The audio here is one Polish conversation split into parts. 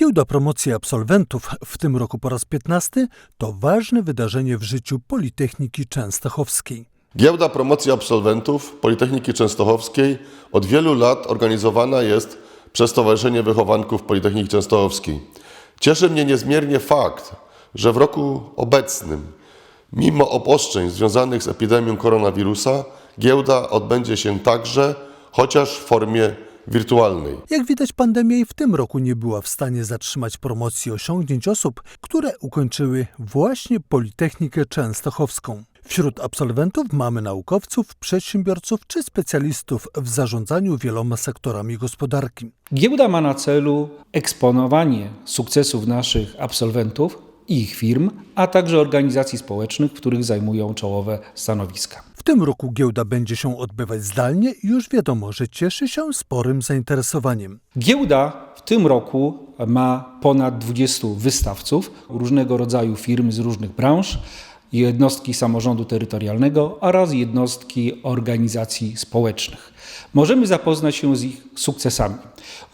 Giełda Promocji Absolwentów, w tym roku po raz 15, to ważne wydarzenie w życiu Politechniki Częstochowskiej. Giełda Promocji Absolwentów Politechniki Częstochowskiej od wielu lat organizowana jest przez Stowarzyszenie Wychowanków Politechniki Częstochowskiej. Cieszy mnie niezmiernie fakt, że w roku obecnym, mimo obostrzeń związanych z epidemią koronawirusa, giełda odbędzie się także, chociaż w formie wirtualnej. Jak widać, pandemia i w tym roku nie była w stanie zatrzymać promocji osiągnięć osób, które ukończyły właśnie Politechnikę Częstochowską. Wśród absolwentów mamy naukowców, przedsiębiorców czy specjalistów w zarządzaniu wieloma sektorami gospodarki. Giełda ma na celu eksponowanie sukcesów naszych absolwentów i ich firm, a także organizacji społecznych, w których zajmują czołowe stanowiska. W tym roku giełda będzie się odbywać zdalnie i już wiadomo, że cieszy się sporym zainteresowaniem. Giełda w tym roku ma ponad 20 wystawców, różnego rodzaju firmy z różnych branż, jednostki samorządu terytorialnego oraz jednostki organizacji społecznych. Możemy zapoznać się z ich sukcesami.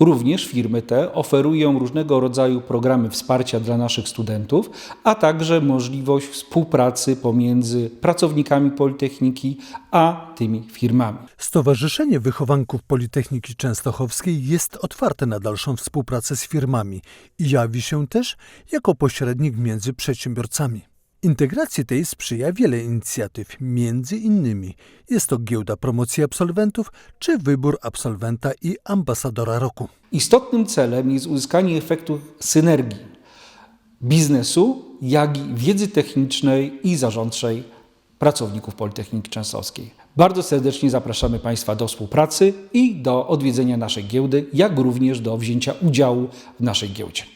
Również firmy te oferują różnego rodzaju programy wsparcia dla naszych studentów, a także możliwość współpracy pomiędzy pracownikami Politechniki a tymi firmami. Stowarzyszenie Wychowanków Politechniki Częstochowskiej jest otwarte na dalszą współpracę z firmami i jawi się też jako pośrednik między przedsiębiorcami. Integracji tej sprzyja wiele inicjatyw, między innymi jest to giełda promocji absolwentów czy wybór absolwenta i ambasadora roku. Istotnym celem jest uzyskanie efektu synergii biznesu, jak i wiedzy technicznej i zarządczej pracowników Politechniki Częstochowskiej. Bardzo serdecznie zapraszamy Państwa do współpracy i do odwiedzenia naszej giełdy, jak również do wzięcia udziału w naszej giełdzie.